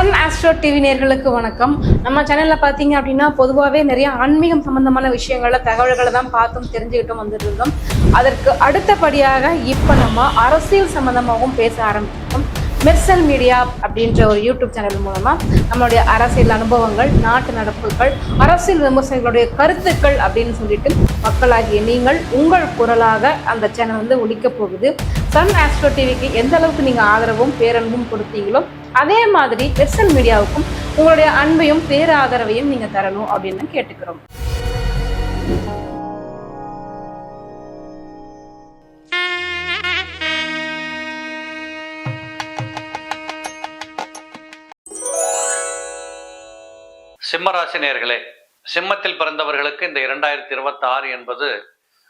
Sun astro TV நேர்களுக்கு வணக்கம். நம்ம சேனலில் பார்த்தீங்க அப்படின்னா பொதுவாகவே நிறைய ஆன்மீகம் சம்மந்தமான விஷயங்கள தகவல்களை தான் பார்த்தும் தெரிஞ்சுக்கிட்டும் வந்துட்டு இருந்தோம் அதற்கு அடுத்தபடியாக இப்போ நம்ம அரசியல் சம்மந்தமாகவும் பேச ஆரம்பித்தோம் மெர்சல் மீடியா அப்படின்ற ஒரு யூடியூப் சேனல் மூலமா நம்மளுடைய அரசியல் அனுபவங்கள் நாட்டு நடப்புகள் அரசியல் விமர்சனங்களுடைய கருத்துக்கள் அப்படின்னு சொல்லிட்டு மக்களாகிய நீங்கள் உங்கள் குரலாக அந்த சேனல் வந்து ஒழிக்க போகுது. சன் ஆஸ்ட்ரோ டிவிக்கு எந்த அளவுக்கு நீங்க ஆதரவும் பேரன்பும் கொடுத்தீங்களோ அதே மாதிரி வெர்சல் மீடியாவுக்கும் உங்களுடைய அன்பையும் பேராதரவையும் நீங்க தரணும் அப்படின்னு கேட்டுக்கிறோம். சிம்மராசினியர்களே சிம்மத்தில் பிறந்தவர்களுக்கு இந்த இரண்டாயிரத்தி இருபத்தி ஆறு என்பது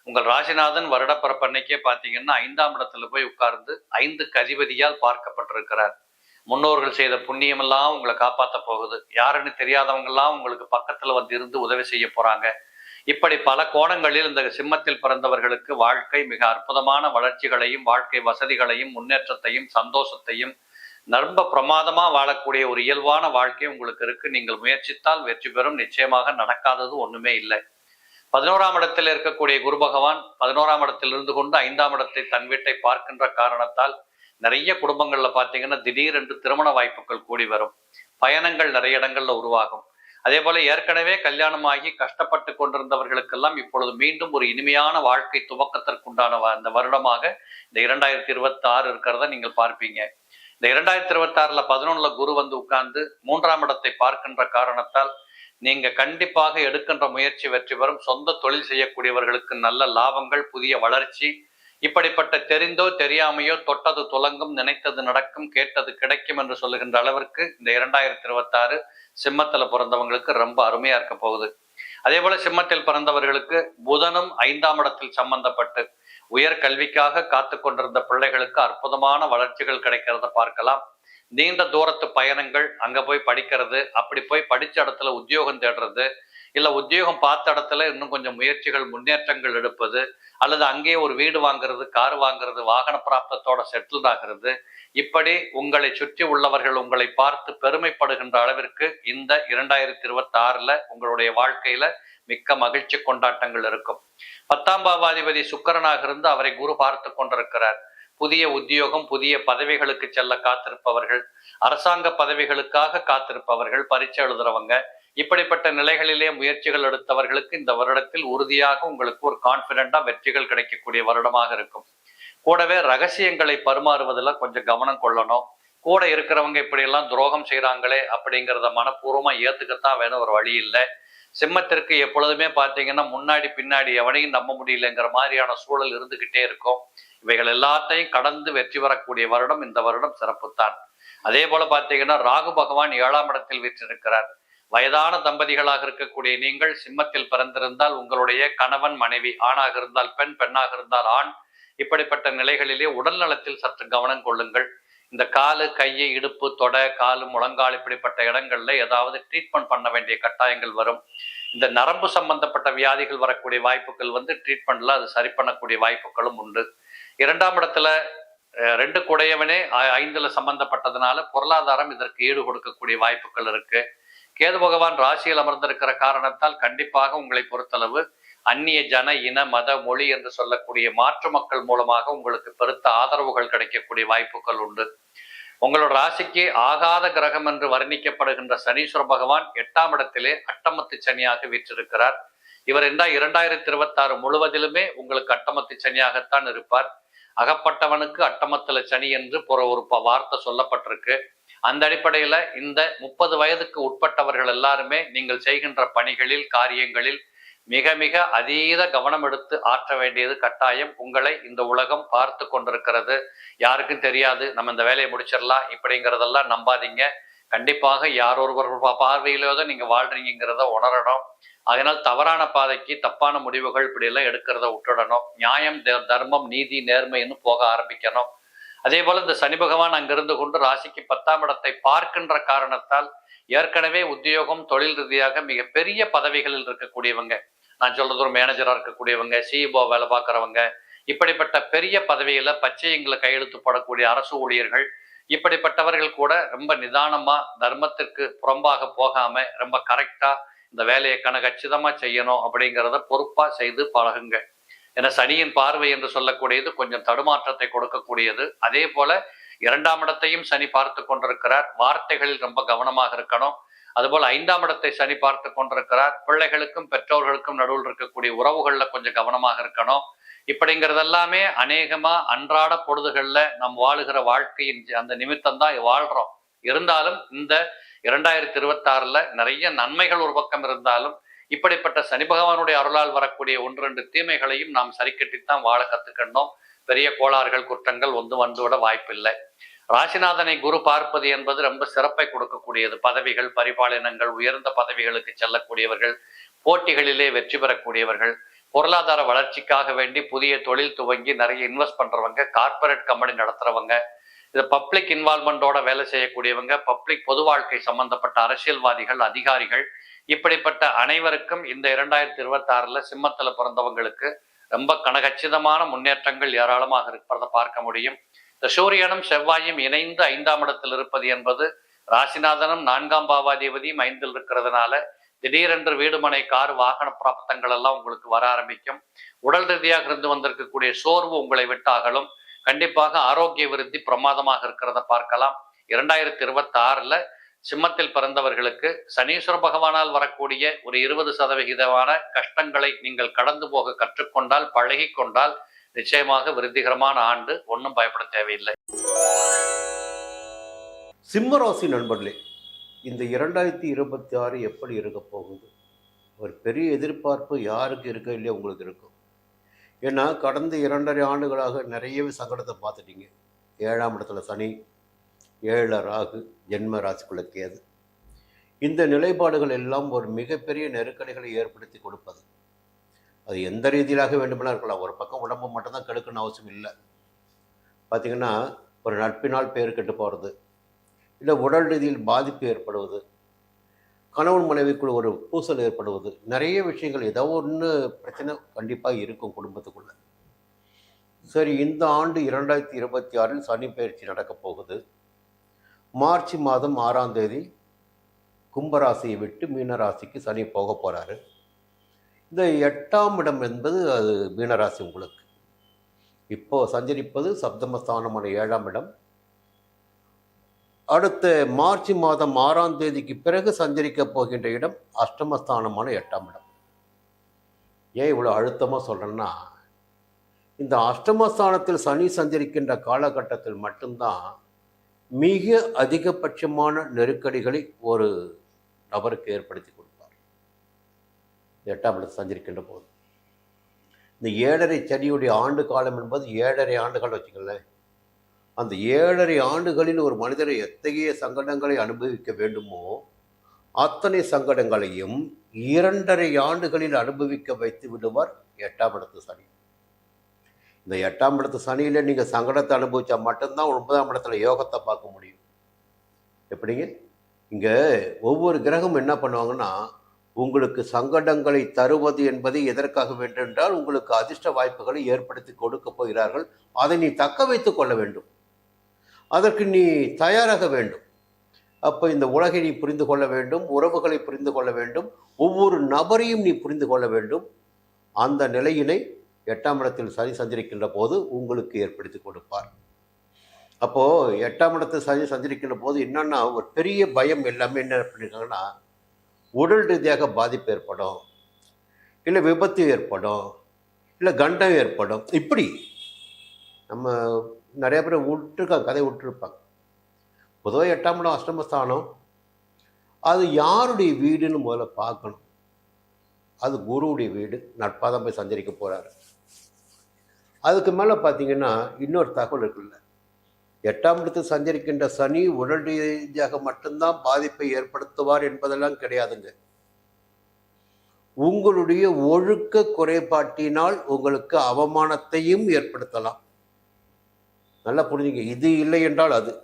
உங்கள் ராசிநாதன் வருடப்பிறப்பன்னைக்கே பார்த்தீங்கன்னா ஐந்தாம் இடத்துல போய் உட்கார்ந்து ஐந்துக்கு அதிபதியால் பார்க்கப்பட்டிருக்கிறார். முன்னோர்கள் செய்த புண்ணியமெல்லாம் உங்களை காப்பாற்ற போகுது. யாருன்னு தெரியாதவங்கெல்லாம் உங்களுக்கு பக்கத்தில் வந்து இருந்து உதவி செய்ய போறாங்க. இப்படி பல கோணங்களில் இந்த சிம்மத்தில் பிறந்தவர்களுக்கு வாழ்க்கை மிக அற்புதமான வளர்ச்சிகளையும் வாழ்க்கை வசதிகளையும் முன்னேற்றத்தையும் சந்தோஷத்தையும் ரொம்ப பிரமாதமா வாழக்கூடிய ஒரு இயல்பான வாழ்க்கை உங்களுக்கு இருக்கு. நீங்கள் முயற்சித்தால் வெற்றி பெறும். நிச்சயமாக நடக்காதது ஒண்ணுமே இல்லை. பதினோராம் இடத்தில் இருக்கக்கூடிய குரு பகவான் பதினோராம் இடத்தில் இருந்து கொண்டு ஐந்தாம் இடத்தை தன் வீட்டை பார்க்கின்ற காரணத்தால் நிறைய குடும்பங்கள்ல பாத்தீங்கன்னா திடீரென்று திருமண வாய்ப்புகள் கூடி வரும். பயணங்கள் நிறைய இடங்கள்ல உருவாகும். அதே போல ஏற்கனவே கல்யாணமாகி கஷ்டப்பட்டு கொண்டிருந்தவர்களுக்கெல்லாம் இப்பொழுது மீண்டும் ஒரு இனிமையான வாழ்க்கை துவக்கத்திற்குண்டான வ- அந்த வருடமாக இந்த இரண்டாயிரத்தி இருபத்தி ஆறு இருக்கிறத நீங்கள் பார்ப்பீங்க. இந்த இரண்டாயிரத்தி இருபத்தி ஆறுல பதினொன்னுல குரு வந்து உட்கார்ந்து மூன்றாம் இடத்தை பார்க்கின்ற காரணத்தால் நீங்க கண்டிப்பாக எடுக்கின்ற முயற்சி வெற்றி பெறும். சொந்த தொழில் செய்யக்கூடியவர்களுக்கு நல்ல லாபங்கள் புதிய வளர்ச்சி இப்படிப்பட்ட தெரிந்தோ தெரியாமையோ தொட்டது துலங்கும் நினைத்தது நடக்கும் கேட்டது கிடைக்கும் என்று சொல்லுகின்ற அளவிற்கு இந்த இரண்டாயிரத்தி இருபத்தாறு சிம்மத்துல பிறந்தவங்களுக்கு ரொம்ப அருமையா இருக்க போகுது. அதே போல சிம்மத்தில் பிறந்தவர்களுக்கு புதனும் ஐந்தாம் இடத்தில் சம்பந்தப்பட்டு உயர் கல்விக்காக காத்து கொண்டிருந்த பிள்ளைகளுக்கு அற்புதமான வளர்ச்சிகள் கிடைக்கிறத பார்க்கலாம். நீண்ட தூரத்து பயணங்கள் அங்க போய் படிக்கிறது அப்படி போய் படிச்ச இடத்துல உத்தியோகம் தேடுறது இல்லை உத்தியோகம் பார்த்த இடத்துல இன்னும் கொஞ்சம் முயற்சிகள் முன்னேற்றங்கள் எடுப்பது அல்லது அங்கேயே ஒரு வீடு வாங்குறது கார் வாங்குறது வாகன பிராப்தத்தோட செட்டில் ஆகிறது. இப்படி உங்களை சுற்றி உள்ளவர்கள் உங்களை பார்த்து பெருமைப்படுகின்ற அளவிற்கு இந்த இரண்டாயிரத்தி இருபத்தி ஆறுல உங்களுடைய வாழ்க்கையில மிக்க மகிழ்ச்சி கொண்டாட்டங்கள் இருக்கும். பத்தாம் பாவாதிபதி சுக்கரனாக இருந்து அவரை குரு பார்த்து கொண்டிருக்கிறார். புதிய உத்தியோகம் புதிய பதவிகளுக்கு செல்ல காத்திருப்பவர்கள் அரசாங்க பதவிகளுக்காக காத்திருப்பவர்கள் பரீட்சை எழுதுறவங்க இப்படிப்பட்ட நிலைகளிலே முயற்சிகள் எடுத்தவர்களுக்கு இந்த வருடத்தில் உறுதியாக உங்களுக்கு ஒரு கான்பிடண்டா வெற்றிகள் கிடைக்கக்கூடிய வருடமாக இருக்கும். கூடவே ரகசியங்களை பரிமாறுவதில் கொஞ்சம் கவனம் கொள்ளணும். கூட இருக்கிறவங்க இப்படியெல்லாம் துரோகம் செய்யறாங்களே அப்படிங்கிறத மனப்பூர்வமா ஏத்துக்கத்தான் வேணும் ஒரு வழி இல்லை. சிம்மத்திற்கு எப்பொழுதுமே பார்த்தீங்கன்னா முன்னாடி பின்னாடி எவனையும் நம்ப முடியலங்கிற மாதிரியான சூழல் இருந்துகிட்டே இருக்கும். இவைகள் எல்லாத்தையும் கடந்து வெற்றி பெறக்கூடிய வருடம் இந்த வருடம் சிறப்புத்தான். அதே போல பார்த்தீங்கன்னா ராகு பகவான் ஏழாம் இடத்தில் வீற்றிருக்கிறார். வயதான தம்பதிகளாக இருக்கக்கூடிய நீங்கள் சிம்மத்தில் பிறந்திருந்தால் உங்களுடைய கணவன் மனைவி ஆணாக இருந்தால் பெண் பெண்ணாக இருந்தால் ஆண் இப்படிப்பட்ட நிலைகளிலே உடல் நலத்தில் சற்று கவனம் கொள்ளுங்கள். இந்த காலு கையை இடுப்பு தொடை காலு முழங்கால் இப்படிப்பட்ட இடங்கள்ல ஏதாவது ட்ரீட்மெண்ட் பண்ண வேண்டிய கட்டாயங்கள் வரும். இந்த நரம்பு சம்பந்தப்பட்ட வியாதிகள் வரக்கூடிய வாய்ப்புகள் வந்து ட்ரீட்மெண்ட்ல அது சரி பண்ணக்கூடிய வாய்ப்புகளும் உண்டு. இரண்டாம் இடத்துல ரெண்டு குடையவனே ஐ- ஐந்துல சம்பந்தப்பட்டதுனால பொருளாதாரம் இதற்கு ஈடு கொடுக்கக்கூடிய வாய்ப்புகள் இருக்கு. கேது பகவான் ராசியில் அமர்ந்திருக்கிற காரணத்தால் கண்டிப்பாக உங்களை பொறுத்தளவு அந்நிய ஜன இன மத மொழி என்று சொல்லக்கூடிய மாற்று மக்கள் மூலமாக உங்களுக்கு பெருத்த ஆதரவுகள் கிடைக்கக்கூடிய வாய்ப்புகள் உண்டு. உங்களோட ராசிக்கு ஆகாத கிரகம் என்று வர்ணிக்கப்படுகின்ற சனீஸ்வர பகவான் எட்டாம் இடத்திலே அட்டமத்து சனியாக வீற்றிருக்கிறார். இவர் என்றால் இரண்டாயிரத்தி இருபத்தாறு முழுவதிலுமே உங்களுக்கு அட்டமத்து சனியாகத்தான் இருப்பார். அகப்பட்டவனுக்கு அட்டமத்துல சனி என்று புற ஒரு வார்த்தை சொல்லப்பட்டிருக்கு. அந்த அடிப்படையில இந்த முப்பது வயதுக்கு உட்பட்டவர்கள் எல்லாருமே நீங்கள் செய்கின்ற பணிகளில் காரியங்களில் மிக மிக அதீத கவனம் எடுத்து ஆற்ற வேண்டியது கட்டாயம். உங்களை இந்த உலகம் பார்த்து கொண்டிருக்கிறது. யாருக்கும் தெரியாது. நம்ம இந்த வேலையை முடிச்சிடலாம். இப்படிங்கிறதெல்லாம் நம்பாதீங்க. கண்டிப்பாக யார் ஒருவர் பா- பார்வையிலோ தான் நீங்க வாழ்றீங்கிறத உணரணும். அதனால் தவறான பாதைக்கு தப்பான முடிவுகள் இப்படி எல்லாம் எடுக்கிறத விட்டுடணும். நியாயம் த- தர்மம் நீதி நேர்மைன்னு போக ஆரம்பிக்கணும். அதே போல இந்த சனி பகவான் அங்கிருந்து கொண்டு ராசிக்கு பத்தாம் இடத்தை பார்க்கின்ற காரணத்தால் ஏற்கனவே உத்தியோகம் தொழில் ரீதியாக மிகப்பெரிய பதவிகளில் இருக்கக்கூடியவங்க. நான் சொல்றது ஒரு மேனேஜரா இருக்கக்கூடியவங்க சிஇஓ வேலை பார்க்குறவங்க. இப்படிப்பட்ட பெரிய பதவியில பச்சையங்களை கையெழுத்து போடக்கூடிய அரசு ஊழியர்கள் இப்படிப்பட்டவர்கள் கூட ரொம்ப நிதானமா தர்மத்திற்கு புறம்பாக போகாம ரொம்ப கரெக்டா இந்த வேலையை கனகச்சிதமா செய்யணும் அப்படிங்கிறத பொறுப்பா செய்து பழகுங்க. ஏன்னா சனியின் பார்வை என்று சொல்லக்கூடியது கொஞ்சம் தடுமாற்றத்தை கொடுக்கக்கூடியது. அதே போல இரண்டாம் இடத்தையும் சனி பார்த்து கொண்டிருக்கிறார். வார்த்தைகளில் ரொம்ப கவனமாக இருக்கணும். அதுபோல் ஐந்தாம் இடத்தை சனி பார்த்து கொண்டிருக்கிறார். பிள்ளைகளுக்கும் பெற்றோர்களுக்கும் நடுவில் இருக்கக்கூடிய உறவுகள்ல கொஞ்சம் கவனமாக இருக்கணும். இப்படிங்கிறதெல்லாமே அநேகமா அன்றாட பொழுதுகள்ல நம் வாழுகிற வாழ்க்கையின் அந்த நிமித்தம் தான் வாழ்றோம். இருந்தாலும் இந்த இரண்டாயிரத்தி இருபத்தி ஆறுல நிறைய நன்மைகள் ஒரு பக்கம் இருந்தாலும் இப்படிப்பட்ட சனி பகவானுடைய அருளால் வரக்கூடிய ஒன்று ரெண்டு தீமைகளையும் நாம் சரிக்கட்டித்தான் வாழ கத்துக்கணும். பெரிய கோளாறுகள் குற்றங்கள் ஒன்று வந்துவிட வாய்ப்பில்லை. ராசிநாதனை குரு பார்ப்பது என்பது ரொம்ப சிறப்பை கொடுக்கக்கூடியது. பதவிகள் பரிபாலனங்கள் உயர்ந்த பதவிகளுக்கு செல்லக்கூடியவர்கள் போட்டிகளிலே வெற்றி பெறக்கூடியவர்கள் பொருளாதார வளர்ச்சிக்காக வேண்டி புதிய தொழில் துவங்கி நிறைய இன்வெஸ்ட் பண்றவங்க கார்பரேட் கம்பெனி நடத்துறவங்க இது பப்ளிக் இன்வால்மெண்டோட வேலை செய்யக்கூடியவங்க பப்ளிக் பொது வாழ்க்கை சம்பந்தப்பட்ட அரசியல்வாதிகள் அதிகாரிகள் இப்படிப்பட்ட அனைவருக்கும் இந்த இரண்டாயிரத்தி இருபத்தி ஆறுல சிம்மத்துல பிறந்தவங்களுக்கு ரொம்ப கனகச்சிதமான முன்னேற்றங்கள் ஏராளமாக இருப்பதை பார்க்க முடியும். இந்த சூரியனும் செவ்வாயும் இணைந்து ஐந்தாம் இடத்தில் இருப்பது என்பது ராசிநாதனும் நான்காம் பாவாதிபதியும் ஐந்தில் இருக்கிறதுனால திடீரென்று வீடுமனை கார் வாகன பிராப்தங்கள் எல்லாம் உங்களுக்கு வர ஆரம்பிக்கும். உடல் ரீதியாக இருந்து வந்திருக்கக்கூடிய சோர்வு உங்களை விட்டாகலும் கண்டிப்பாக ஆரோக்கிய விருத்தி பிரமாதமாக இருக்கிறத பார்க்கலாம். இரண்டாயிரத்தி இருபத்தி ஆறுல சிம்மத்தில் பிறந்தவர்களுக்கு சனீஸ்வர பகவானால் வரக்கூடிய ஒரு இருபது சதவிகிதமான கஷ்டங்களை நீங்கள் கடந்து போக கற்றுக்கொண்டால் பழகி கொண்டால் நிச்சயமாக விருத்திகரமான ஆண்டு. ஒன்றும் பயப்பட தேவையில்லை. சிம்மராசி நண்பர்களே இந்த இரண்டாயிரத்தி இருபத்தி ஆறு எப்படி இருக்க போகுது? ஒரு பெரிய எதிர்பார்ப்பு யாருக்கு இருக்க இல்லையோ உங்களுக்கு இருக்கும். ஏன்னா கடந்த இரண்டரை ஆண்டுகளாக நிறையவே சங்கடத்தை பார்த்துட்டீங்க. ஏழாம் இடத்துல சனி ஏழ ராகு ஜென்ம ராசிக்குள்ள கேது இந்த நிலைப்பாடுகள் எல்லாம் ஒரு மிகப்பெரிய நெருக்கடிகளை ஏற்படுத்தி கொடுப்பது. அது எந்த ரீதியிலாக வேண்டுமெல்லாம் இருக்கலாம். ஒரு பக்கம் உடம்பு மட்டும்தான் கெடுக்கணும்னு அவசியம் இல்லை. பார்த்திங்கன்னா ஒரு நட்பினால் பேர் கெட்டு போகிறது இல்லை உடல் ரீதியில் பாதிப்பு ஏற்படுவது கணவன் மனைவிக்குள் ஒரு பூசல் ஏற்படுவது நிறைய விஷயங்கள் ஏதோ ஒன்று பிரச்சனை கண்டிப்பாக இருக்கும் குடும்பத்துக்குள்ளே. சரி இந்த ஆண்டு இரண்டாயிரத்தி இருபத்தி ஆறில் சனி பயிற்சி நடக்கப் போகுது. மார்ச் மாதம் ஆறாம் தேதி கும்பராசியை விட்டு மீனராசிக்கு சனி போக போகிறாரு இந்த எட்டாம் இடம் என்பது அது மீனராசி உங்களுக்கு. இப்போ சஞ்சரிப்பது சப்தமஸ்தானமான ஏழாம் இடம். அடுத்த மார்ச் மாதம் ஆறாம் தேதிக்கு பிறகு சஞ்சரிக்க போகின்ற இடம் அஷ்டமஸ்தானமான எட்டாம் இடம். ஏன் இவ்வளோ அழுத்தமாக சொல்கிறேன்னா இந்த அஷ்டமஸ்தானத்தில் சனி சஞ்சரிக்கின்ற காலகட்டத்தில் மட்டும்தான் மிக அதிகபட்சமான நெருக்கடிகளை ஒரு நபருக்கு ஏற்படுத்தி கொடுப்பார். எட்டாம் இடத்தில் சஞ்சரிக்கின்ற போது. இந்த ஏழரை சனியுடைய ஆண்டு காலம் என்பது ஏழரை ஆண்டுகள் வச்சுக்கங்களேன். அந்த ஏழரை ஆண்டுகளில் ஒரு மனிதரை எத்தகைய சங்கடங்களை அனுபவிக்க வேண்டுமோ அத்தனை சங்கடங்களையும் இரண்டரை ஆண்டுகளில் அனுபவிக்க வைத்து விடுவார் எட்டாம் இடத்து சனி. இந்த எட்டாம் இடத்து சனியில் நீங்கள் சங்கடத்தை அனுபவித்தா மட்டும்தான் ஒன்பதாம் இடத்துல யோகத்தை பார்க்க முடியும். எப்படிங்க? இங்கே ஒவ்வொரு கிரகம் என்ன பண்ணுவாங்கன்னா உங்களுக்கு சங்கடங்களை தருவது என்பது எதற்காக வேண்டுமென்றால் உங்களுக்கு அதிர்ஷ்ட வாய்ப்புகளை ஏற்படுத்தி கொடுக்க போகிறார்கள். அதை நீ தக்க வைத்துக் கொள்ள வேண்டும். அதற்கு நீ தயாராக வேண்டும். அப்போ இந்த உலகை நீ புரிந்து கொள்ள வேண்டும் உறவுகளை புரிந்து கொள்ள வேண்டும் ஒவ்வொரு நபரையும் நீ புரிந்து கொள்ள வேண்டும். அந்த நிலையினை எட்டாம் இடத்தில் சனி சஞ்சரிக்கின்ற போது உங்களுக்கு ஏற்படுத்தி கொடுப்பார். அப்போது எட்டாம் இடத்தில் சனி சஞ்சரிக்கின்ற போது என்னென்னா ஒரு பெரிய பயம் எல்லாமே என்ன பண்ணிருக்காங்கன்னா உடல் ரீதியாக பாதிப்பு ஏற்படும். இல்லை விபத்து ஏற்படும். இல்லை கண்டம் ஏற்படும். இப்படி நம்ம நிறைய பேர் விட்டுருக்காங்க கதை விட்டுருப்பாங்க. பொதுவாக எட்டாம் இடம் அஷ்டமஸ்தானம். அது யாருடைய வீடுன்னு முதல்ல பார்க்கணும். அது குருவுடைய வீடு. நட்பாக தான் போய் சஞ்சரிக்க போகிறாரு அதுக்கு மேலே பார்த்தீங்கன்னா இன்னொரு தகவல் இருக்குல்ல. எட்டாம் இடத்தில் சஞ்சரிக்கின்ற சனி உடல் ரீதியாக மட்டும்தான் பாதிப்பை ஏற்படுத்துவார் என்பதெல்லாம் கிடையாதுங்க. உங்களுடைய ஒழுக்க குறைபாட்டினால் உங்களுக்கு அவமானத்தையும் ஏற்படுத்தலாம். நல்லா புரிஞ்சுங்க. இது இல்லை என்றால் அது.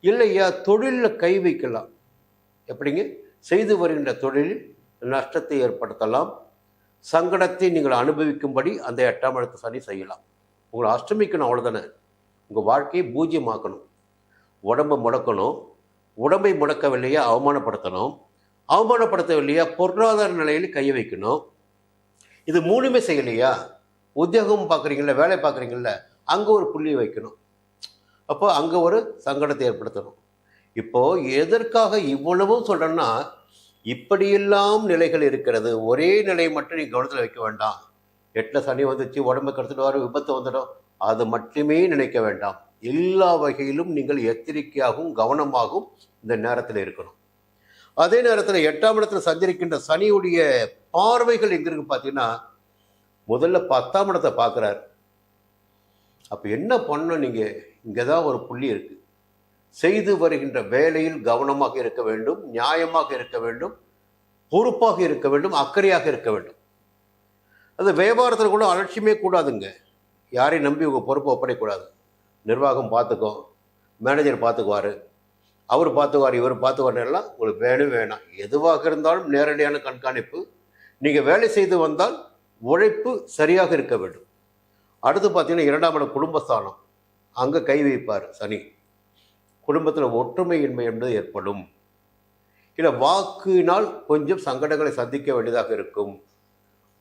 இல்லையா தொழிலில் கை வைக்கலாம். எப்படிங்க? செய்து வருகின்ற தொழிலில் நஷ்டத்தை ஏற்படுத்தலாம். சங்கடத்தை நீங்கள் அனுபவிக்கும்படி அந்த எட்டாம் இடத்து சனி செய்யலாம். உங்களை அஷ்டமிக்கணும் அவ்வளோதானே உங்கள் வாழ்க்கையை பூஜ்யமாக்கணும். உடம்பை முடக்கணும். உடம்பை முடக்கவில்லையா அவமானப்படுத்தணும். அவமானப்படுத்தவில்லையா பொருளாதார நிலையில் கைய வைக்கணும். இது மூணுமே செய்யலையா? உத்தியோகம் பார்க்குறீங்கள வேலை பார்க்குறீங்கள அங்கே ஒரு புள்ளியை வைக்கணும். அப்போ அங்கே ஒரு சங்கடத்தை ஏற்படுத்தணும். இப்போது எதற்காக இவ்வளவும் சொல்கிறேன்னா இப்படியெல்லாம் நிலைகள் இருக்கிறது. ஒரே நிலையை மட்டும் நீ கவனத்தில் வைக்க வேண்டாம். எட்டில் சனி வந்துச்சு உடம்பு கெடுத்துட்டு வர விபத்து வந்துடும். அது மட்டுமே நினைக்க வேண்டாம். எல்லா வகையிலும் நீங்கள் எச்சரிக்கையாகவும் கவனமாகவும் இந்த நேரத்தில் இருக்கணும். அதே நேரத்தில் எட்டாம் இடத்துல சஞ்சரிக்கின்ற சனியுடைய பார்வைகள் எங்க இருக்கு பார்த்தீங்கன்னா முதல்ல பத்தாம் இடத்தை பார்க்குறாரு அப்போ என்ன பண்ணணும் நீங்கள் இங்கே தான் ஒரு புள்ளி இருக்கு. செய்து வருகின்ற வேலையில் கவனமாக இருக்க வேண்டும் நியாயமாக இருக்க வேண்டும் பொறுப்பாக இருக்க வேண்டும் அக்கறையாக இருக்க வேண்டும். அது வியாபாரத்தில் கூட அலட்சியமே கூடாதுங்க. யாரையும் நம்பி உங்கள் பொறுப்பை ஒப்படைக்கூடாது நிர்வாகம் பார்த்துக்கோ மேனேஜர் பார்த்துக்குவார். அவர் பார்த்துக்குவார் இவர் பார்த்துக்குவார் எல்லாம் உங்களுக்கு வேணும் வேணாம். எதுவாக இருந்தாலும் நேரடியான கண்காணிப்பு. நீங்கள் வேலை செய்து வந்தால் உழைப்பு சரியாக இருக்க வேண்டும். அடுத்து பார்த்தீங்கன்னா இரண்டாம் இடம் குடும்பஸ்தானம். அங்கே கை வைப்பார் சனி. குடும்பத்தில் ஒற்றுமையின்மை என்பது ஏற்படும். இல்லை வாக்குனால் கொஞ்சம் சங்கடங்களை சந்திக்க வேண்டியதாக இருக்கும்.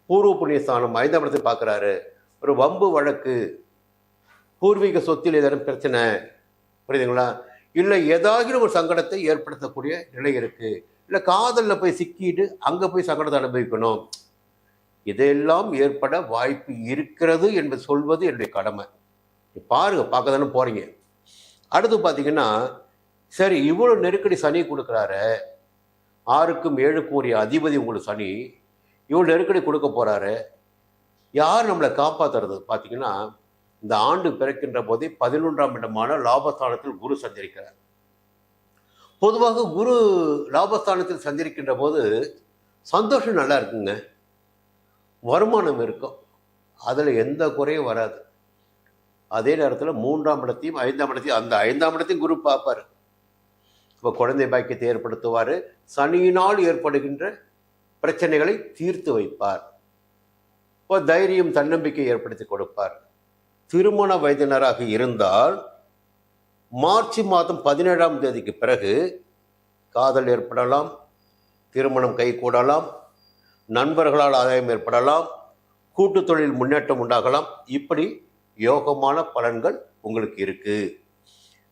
பூர்வ புண்ணியஸ்தானம் ஐந்தாம் இடத்தை பார்க்குறாரு. ஒரு வம்பு வழக்கு. பூர்வீக சொத்தில் ஏதேனும் பிரச்சனை. புரியுதுங்களா? இல்லை ஏதாகிலும் ஒரு சங்கடத்தை ஏற்படுத்தக்கூடிய நிலை இருக்குது இல்லை காதலில் போய் சிக்கிட்டு அங்கே போய் சங்கடத்தை அனுபவிக்கணும். இதெல்லாம் ஏற்பட வாய்ப்பு இருக்கிறது என்று சொல்வது என்னுடைய கடமை. பாருங்க பார்க்க தானே போகிறீங்க அடுத்து பார்த்தீங்கன்னா சரி இவ்வளோ நெருக்கடி சனி கொடுக்குறாரு. ஆறுக்கும் ஏழுக்கும் உரிய அதிபதி உங்களுக்கு சனி. இவ்வளோ நெருக்கடி கொடுக்க போகிறாரு யார் நம்மளை காப்பாற்றுறது பார்த்தீங்கன்னா இந்த ஆண்டு பிறக்கின்ற போதே பதினொன்றாம் இடமான லாபஸ்தானத்தில் குரு சஞ்சரிக்கிறார். பொதுவாக குரு லாபஸ்தானத்தில் சஞ்சரிக்கின்ற போது சந்தோஷம் நல்லா இருக்குங்க. வருமானம் இருக்கும். அதில் எந்த குறையும் வராது. அதே நேரத்தில் மூன்றாம் இடத்தையும் ஐந்தாம் இடத்தையும் அந்த ஐந்தாம் இடத்தையும் குரு பார்ப்பார். இப்போ குழந்தை பாக்கியத்தை ஏற்படுத்துவார். சனியினால் ஏற்படுகின்ற பிரச்சனைகளை தீர்த்து வைப்பார். இப்போ தைரியம் தன்னம்பிக்கை ஏற்படுத்தி கொடுப்பார். திருமண வயதினராக இருந்தால் மார்ச் மாதம் பதினேழாம் தேதிக்கு பிறகு காதல் ஏற்படலாம் திருமணம் கைகூடலாம் நண்பர்களால் ஆதாயம் ஏற்படலாம் கூட்டு தொழில் முன்னேற்றம் உண்டாகலாம். இப்படி யோகமான பலன்கள் உங்களுக்கு இருக்கு.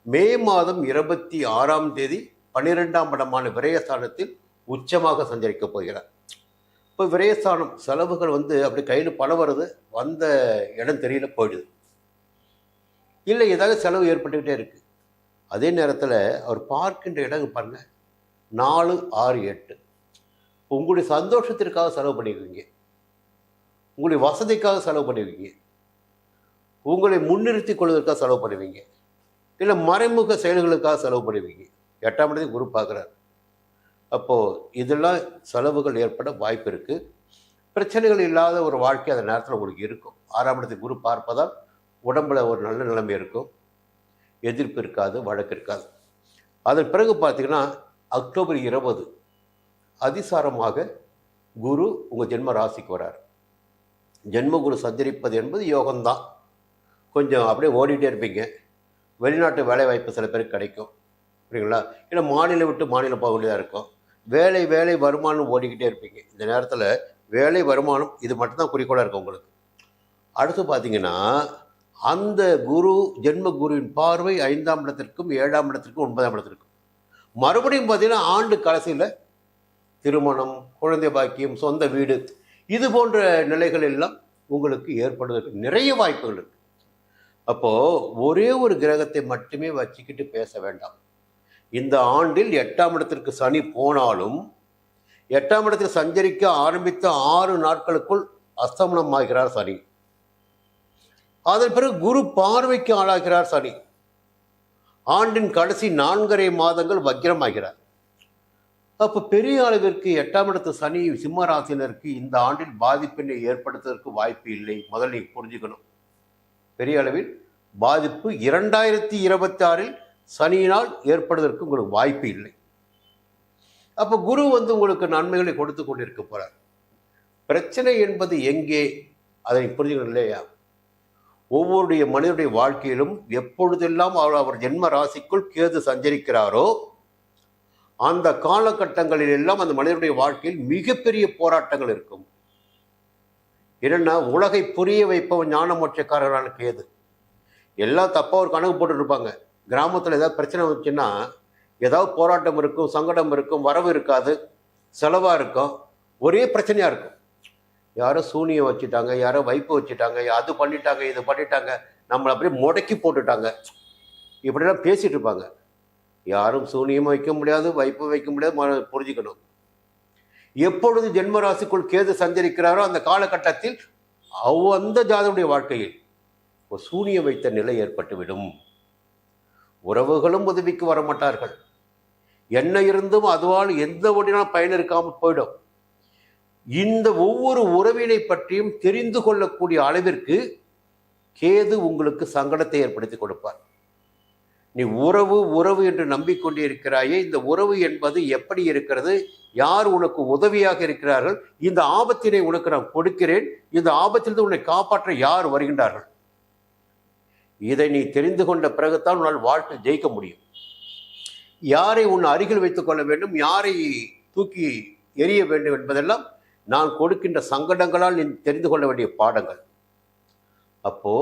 மே மாதம் இருபத்தி ஆறாம் தேதி பன்னிரெண்டாம் இடமான விரயஸ்தானத்தில் உச்சமாக சஞ்சரிக்க போகிறார். இப்போ விரயஸ்தானம் செலவுகள் வந்து அப்படி கையில் பணம் வருது வந்த இடம் தெரியல போயிடுது. இல்லை ஏதாவது செலவு ஏற்பட்டுக்கிட்டே இருக்குது அதே நேரத்தில் அவர் பார்க்கின்ற இடம் பாருங்கள் நாலு ஆறு எட்டு. உங்களுடைய சந்தோஷத்திற்காக செலவு பண்ணிக்குவீங்க உங்களுடைய வசதிக்காக செலவு பண்ணிக்குவீங்க உங்களை முன்னிறுத்தி கொள்வதற்காக செலவு பண்ணுவீங்க. இல்லை மறைமுக செயல்களுக்காக செலவு பண்ணுவீங்க. எட்டாம் இடத்தை குரு பார்க்குறாரு. அப்போது இதெல்லாம் செலவுகள் ஏற்பட வாய்ப்பு இருக்குது பிரச்சனைகள் இல்லாத ஒரு வாழ்க்கை அந்த நேரத்தில் உங்களுக்கு இருக்கும். ஆறாம் இடத்தை குரு பார்ப்பதால் உடம்புல ஒரு நல்ல நிலைமை இருக்கும். எதிர்ப்பு இருக்காது வழக்கு இருக்காது. அதன் பிறகு பார்த்தீங்கன்னா அக்டோபர் இருபது அதிசாரமாக குரு உங்கள் ஜென்ம ராசிக்கு வரார். ஜென்ம குரு சஞ்சரிப்பது என்பது யோகம்தான். கொஞ்சம் அப்படியே ஓடிட்டே இருப்பீங்க. வெளிநாட்டு வேலை வாய்ப்பு சில பேருக்கு கிடைக்கும். புரியுங்களா இல்லை மாநிலம் விட்டு மாநிலம் போக வேண்டியதாக இருக்கும். வேலை வேலை வருமானம் ஓடிக்கிட்டே இருப்பீங்க. இந்த நேரத்தில் வேலை வருமானம் இது மட்டும்தான் குறிக்கோளாக இருக்கும் உங்களுக்கு. அடுத்து பார்த்தீங்கன்னா அந்த குரு ஜென்ம குருவின் பார்வை ஐந்தாம் இடத்திற்கும் ஏழாம் இடத்திற்கும் ஒன்பதாம் இடத்திற்கும். மறுபடியும் பார்த்தீங்கன்னா ஆண்டு கடைசியில் திருமணம் குழந்தை பாக்கியம் சொந்த வீடு இது போன்ற நிலைகள் எல்லாம் உங்களுக்கு ஏற்படுவதற்கு நிறைய வாய்ப்புகள் இருக்குது அப்போ ஒரே ஒரு கிரகத்தை மட்டுமே வச்சுக்கிட்டு பேச வேண்டாம். இந்த ஆண்டில் எட்டாம் இடத்திற்கு சனி போனாலும் எட்டாம் இடத்தில் சஞ்சரிக்க ஆரம்பித்த ஆறு நாட்களுக்குள் அஸ்தமனம் ஆகிறார் சனி. அதன் பிறகு குரு பார்வைக்கு ஆளாகிறார் சனி. ஆண்டின் கடைசி நான்கரை மாதங்கள் வக்கிரமாகிறார். அப்போ பெரிய அளவிற்கு எட்டாம் இடத்து சனி சிம்ம ராசினருக்கு இந்த ஆண்டில் பாதிப்பினை ஏற்படுத்துவதற்கு வாய்ப்பு இல்லை. முதல்ல நீங்கள் புரிஞ்சுக்கணும். பெரிய அளவில் பாதிப்பு இரண்டாயிரத்தி இருபத்தி ஆறில் சனியினால் ஏற்படுவதற்கு உங்களுக்கு வாய்ப்பு இல்லை. அப்போ குரு வந்து உங்களுக்கு நன்மைகளை கொடுத்து கொண்டிருக்க போகிறார் பிரச்சனை என்பது எங்கே? அதை புரிஞ்சுக்கணும் இல்லையா? ஒவ்வொருடைய மனிதனுடைய வாழ்க்கையிலும் எப்பொழுதெல்லாம் அவர் அவர் ஜென்ம ராசிக்குள் கேது சஞ்சரிக்கிறாரோ அந்த காலகட்டங்களில் எல்லாம் அந்த மனிதனுடைய வாழ்க்கையில் மிகப்பெரிய போராட்டங்கள் இருக்கும். என்னன்னா உலகை புரிய வைப்பவன் ஞான மோட்சக்காரரான கேது எல்லாம் தப்பாக ஒரு கணக்கு போட்டுருப்பாங்க கிராமத்தில் ஏதாவது பிரச்சனை வந்துச்சுன்னா ஏதாவது போராட்டம் இருக்கும் சங்கடம் இருக்கும் வரவு இருக்காது செலவாக இருக்கும் ஒரே பிரச்சனையாக இருக்கும். யாரோ சூனியம் வச்சுட்டாங்க யாரோ வைப்பு வச்சுட்டாங்க அது பண்ணிட்டாங்க இது பண்ணிட்டாங்க நம்மளை அப்படியே முடக்கி போட்டுட்டாங்க. இப்படிலாம் பேசிகிட்டு இருப்பாங்க யாரும் சூனியம் வைக்க முடியாது வைப்பு வைக்க முடியாது புரிஞ்சுக்கணும். எப்பொழுது ஜென்மராசிக்குள் கேது சஞ்சரிக்கிறாரோ அந்த காலகட்டத்தில் அந்த ஜாதனுடைய வாழ்க்கையில் ஒரு சூனியம் வைத்த நிலை ஏற்பட்டுவிடும். உறவுகளும் உதவிக்கு வர மாட்டார்கள் என்ன இருந்தும் அதுவால் எந்த ஒன்றினாலும் பயன் இருக்காமல் போயிடும். இந்த ஒவ்வொரு உறவினை பற்றியும் தெரிந்து கொள்ளக்கூடிய அளவிற்கு கேது உங்களுக்கு சங்கடத்தை ஏற்படுத்தி கொடுப்பார். நீ உறவு உறவு என்று நம்பிக்கொண்டே இருக்கிறாயே இந்த உறவு என்பது எப்படி இருக்கிறது? யார் உனக்கு உதவியாக இருக்கிறார்கள்? இந்த ஆபத்தினை உனக்கு நான் கொடுக்கிறேன். இந்த ஆபத்திலிருந்து உன்னை காப்பாற்ற யார் வருகின்றார்கள்? இதை நீ தெரிந்து கொண்ட பிறகுத்தான் உன்னால் வாழ்க்கை ஜெயிக்க முடியும். யாரை உன் அருகில் வைத்துக் கொள்ள வேண்டும்? யாரை தூக்கி எரிய வேண்டும் என்பதெல்லாம் நான் கொடுக்கின்ற சங்கடங்களால் நீ தெரிந்து கொள்ள வேண்டிய பாடங்கள். அப்போ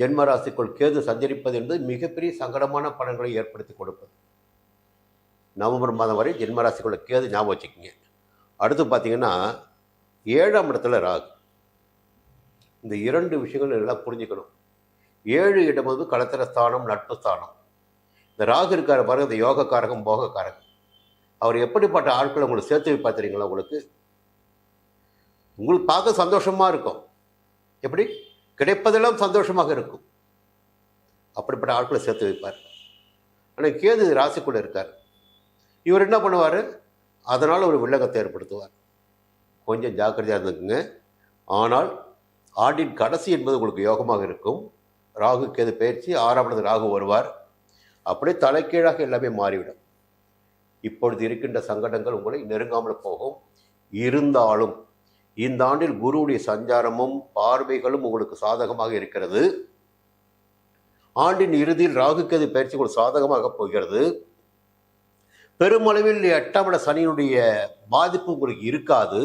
ஜென்மராசிக்குள் கேது சஞ்சரிப்பது என்பது மிகப்பெரிய சங்கடமான பலன்களை ஏற்படுத்தி கொடுப்பது. நவம்பர் மாதம் வரை ஜென்மராசிக்குள்ள கேது ஞாபகம் வச்சுக்கோங்க. அடுத்து பார்த்தீங்கன்னா ஏழாம் இடத்துல ராகு. இந்த இரண்டு விஷயங்கள் எல்லாம் புரிஞ்சுக்கணும். ஏழு இடம் வந்து களத்திர ஸ்தானம் நட்பு ஸ்தானம். இந்த ராகு இருக்கார் பாருங்க இந்த யோகக்காரகம் போகக்காரகம். அவர் எப்படிப்பட்ட ஆட்களை உங்களுக்கு சேர்த்து வைப்பா தெரியுங்களா உங்களுக்கு? உங்களுக்கு பார்க்க சந்தோஷமாக இருக்கும். எப்படி? கிடைப்பதெல்லாம் சந்தோஷமாக இருக்கும். அப்படிப்பட்ட ஆட்களை சேர்த்து வைப்பார். ஆனால் கேது ராசிக்குள்ளே இருக்கார். இவர் என்ன பண்ணுவார்? அதனால் ஒரு வில்லகத்தை ஏற்படுத்துவார். கொஞ்சம் ஜாக்கிரதையாக இருந்துக்குங்க. ஆனால் ஆண்டின் கடைசி என்பது உங்களுக்கு யோகமாக இருக்கும். ராகு கேது பயிற்சி ஆறாம் இடத்து ராகு வருவார். அப்படியே தலைக்கீழாக எல்லாமே மாறிவிடும். இப்பொழுது இருக்கின்ற சங்கடங்கள் உங்களை நெருங்காமல் போகும். இருந்தாலும் இந்த ஆண்டில் குருவுடைய சஞ்சாரமும் பார்வைகளும் உங்களுக்கு சாதகமாக இருக்கிறது. ஆண்டின் இறுதியில் ராகு கேது பயிற்சி உங்களுக்கு சாதகமாக போகிறது. பெருமளவில் எட்டாம் இட சனியினுடைய பாதிப்பு உங்களுக்கு இருக்காது.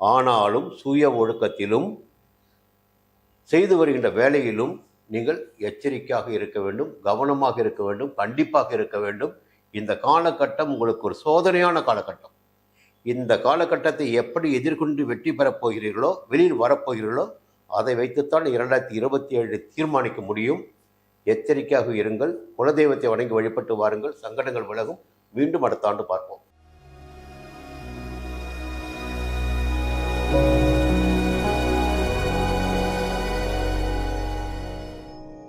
ஆனாலும் சுய ஒழுக்கத்திலும் செய்து வருகின்ற வேலையிலும் நீங்கள் எச்சரிக்கையாக இருக்க வேண்டும் கவனமாக இருக்க வேண்டும் கண்டிப்பாக இருக்க வேண்டும். இந்த காலகட்டம் உங்களுக்கு ஒரு சோதனையான காலகட்டம். இந்த காலகட்டத்தை எப்படி எதிர்கொண்டு வெற்றி பெறப் போகிறீர்களோ வெளியில் வரப்போகிறீர்களோ அதை வைத்துத்தான் இரண்டாயிரத்தி இருபத்தி ஏழு தீர்மானிக்க முடியும். எச்சரிக்கையாக இருங்கள். குலதெய்வத்தை வணங்கி வழிபட்டு வாருங்கள். சங்கடங்கள் விலகும். மீண்டும் அடுத்த ஆண்டு பார்ப்போம்.